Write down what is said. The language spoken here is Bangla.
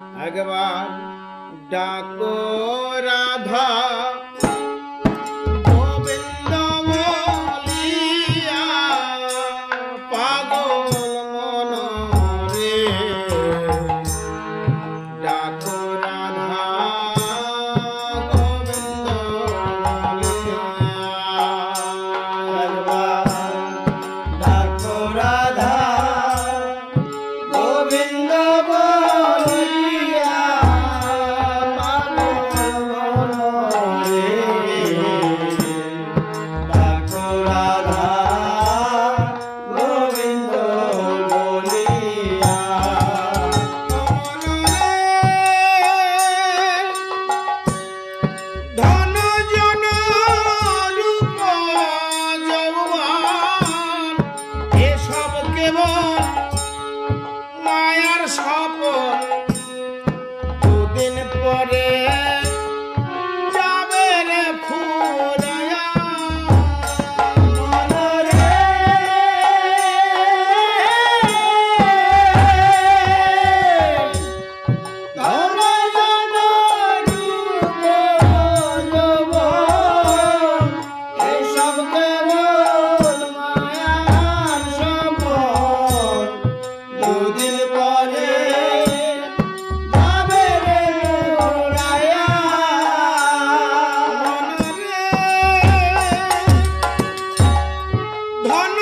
একবার ডাকো রাধা। কেবল মায়ার সপন দুদিন পরে। one